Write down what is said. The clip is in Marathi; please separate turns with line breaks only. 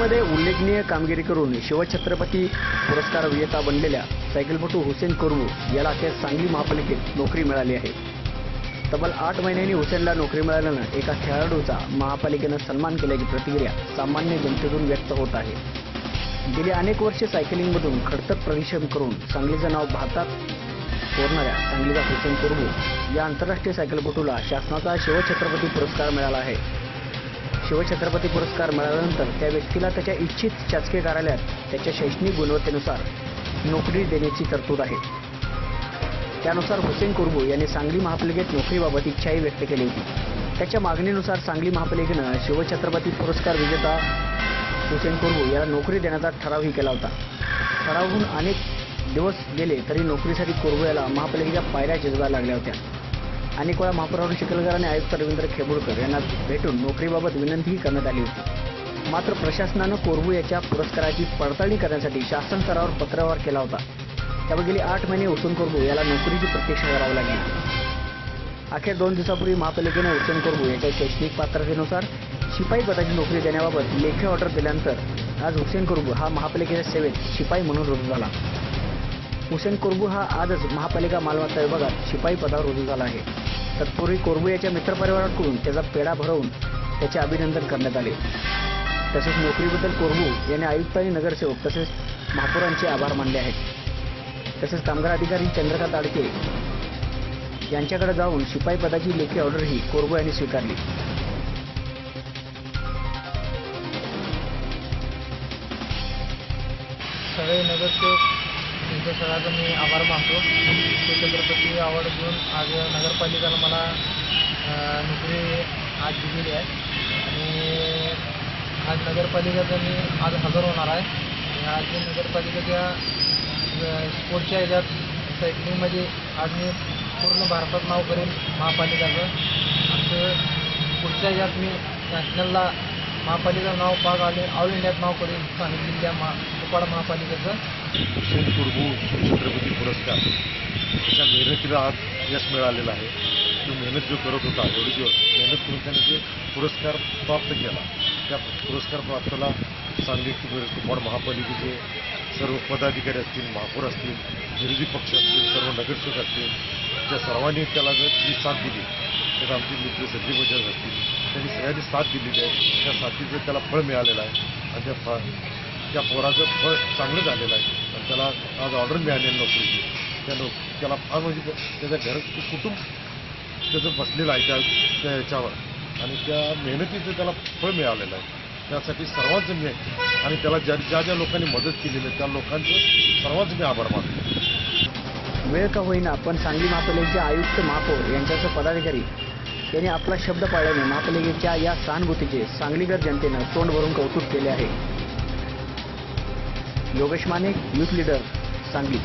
उल्लेखनीय कामगिरी करून शिवछत्रपती पुरस्कार विजेता बनलेल्या सायकलपटू हुसेन कुर्मू याला अखेर सांगली महापालिकेत नोकरी मिळाली आहे. तब्बल आठ महिन्यांनी हुसेनला नोकरी मिळाल्यानं एका खेळाडूचा महापालिकेनं सन्मान केल्याची प्रतिक्रिया सामान्य जनतेतून व्यक्त होत आहे. गेली अनेक वर्षे सायकलिंगमधून खडतर परिश्रम करून सांगलीचं नाव भारतात कोरणाऱ्या सांगलीचा हुसेन कुर्मू या आंतरराष्ट्रीय सायकलपटूला शासनाचा शिवछत्रपती पुरस्कार मिळाला आहे. शिवछत्रपती पुरस्कार मिळाल्यानंतर त्या व्यक्तीला त्याच्या इच्छित शासकीय कार्यालयात त्याच्या शैक्षणिक गुणवत्तेनुसार नोकरी देण्याची तरतूद आहे. त्यानुसार हुसेन कुर्बू यांनी सांगली महापालिकेत नोकरीबाबत इच्छाही व्यक्त केली होती. त्याच्या मागणीनुसार सांगली महापालिकेनं शिवछत्रपती पुरस्कार विजेता हुसेन कुर्बू याला नोकरी देण्याचा ठरावही केला होता. ठरावहून अनेक दिवस गेले तरी नोकरीसाठी कुर्बू याला महापालिकेच्या पायऱ्या झिजवायला लागल्या होत्या. अनेक वेळा महापौर चिखलकर आणि आयुक्त रवींद्र खेबुळकर यांना भेटून नोकरीबाबत विनंतीही करण्यात आली होती. मात्र प्रशासनानं कोरबू याच्या पुरस्काराची पडताळणी करण्यासाठी शासन स्तरावर पत्रव्यवहार केला होता. त्यामुळे गेली आठ महिने उसून कोरबू याला नोकरीची प्रतीक्षा करावी लागली. अखेर दोन दिवसापूर्वी महापालिकेनं उसून कोरबू याच्या शैक्षणिक पात्रतेनुसार शिपाई पदाची नोकरी देण्याबाबत लेखी ऑर्डर दिल्यानंतर आज हुसेन कुरबू हा महापालिकेच्या सेवेत शिपाई म्हणून रुजू झाला. हुसेन कोरबू हा आजच महापालिका मालमत्ता विभागात शिपाई पदावर रुजू झाला आहे. तत्पूर्वी कोरबू याच्या मित्रपरिवाराकडून त्याचा पेढा भरवून त्याचे अभिनंदन करण्यात आले. तसेच नोकरीबद्दल कोरबू यांनी आयुक्त आणि नगरसेवक तसेच महापौरांचे आभार मानले आहेत. तसेच कामगार अधिकारी चंद्रकांत आडके यांच्याकडे जाऊन शिपाई पदाची लेखी ऑर्डरही कोरबू यांनी स्वीकारली.
सगळे नगरसेवक यांच्या सगळ्याचा मी आभार मानतो. छत्रपती अवॉर्ड घेऊन आज नगरपालिकेला मला नोकरी आज दिलेली आहे. आणि आज नगरपालिकेचा मी आज हजर होणार आहे. आणि आज मी नगरपालिकेच्या अ, स्पोर्टच्या ह्याच्यात सायकलिंगमध्ये आज मी पूर्ण भारतात नाव करेन महापालिकाचं. असं पुढच्या ह्याच्यात मी नॅशनलला महापालिका नाव पाग आले ऑल इंडियात नाव करेन. सांगली जिल्ह्या मा उपाड महापालिकेचा.
हुसेन कुर्बू छत्रपती पुरस्कार. त्याच्या मेहनतीला आज यश मिळालेलं आहे. तो मेहनत जो करत होता एवढे दिवस मेहनत करून त्याने ते पुरस्कार प्राप्त केला त्या पुरस्कार प्राप्तला सांगली कुपवाड महापालिकेचे सर्व पदाधिकारी असतील महापौर असतील विरोधी पक्ष असतील सर्व नगरसेवक असतील त्या सर्वांनी त्याला जर जी साथ दिली तर आमचे मित्र सज्जी बजाज असतील त्यांनी सगळ्यांनी साथ दिलेली आहे. त्या साथीचं त्याला फळ मिळालेलं आहे. आणि त्या फळ त्या पोराचं फळ चांगलं झालेलं आहे. तर त्याला आज ऑर्डर मिळालेली नोकरीची. त्या नोक त्याला फार म्हणजे त्याचं घर कुटुंब त्याचं बसलेलं आहे त्या त्या याच्यावर. आणि त्या मेहनतीचं त्याला फळ मिळालेलं आहे. त्यासाठी सर्वांचं मी आणि त्याला ज्या ज्या ज्या लोकांनी मदत केलेली आहे त्या लोकांचं सर्वांचं मी आभार मानतो.
वेळ का होईना पण सांगली महापालिकेचे आयुक्त महापौर यांच्यासह पदाधिकारी यांनी आपला शब्द पाळल्याने महापालिकेच्या या सहानुभूतीचे सांगलीकर जनतेनं तोंड भरून कौतुक केले आहे. Yogesh Mane youth leader Sangli.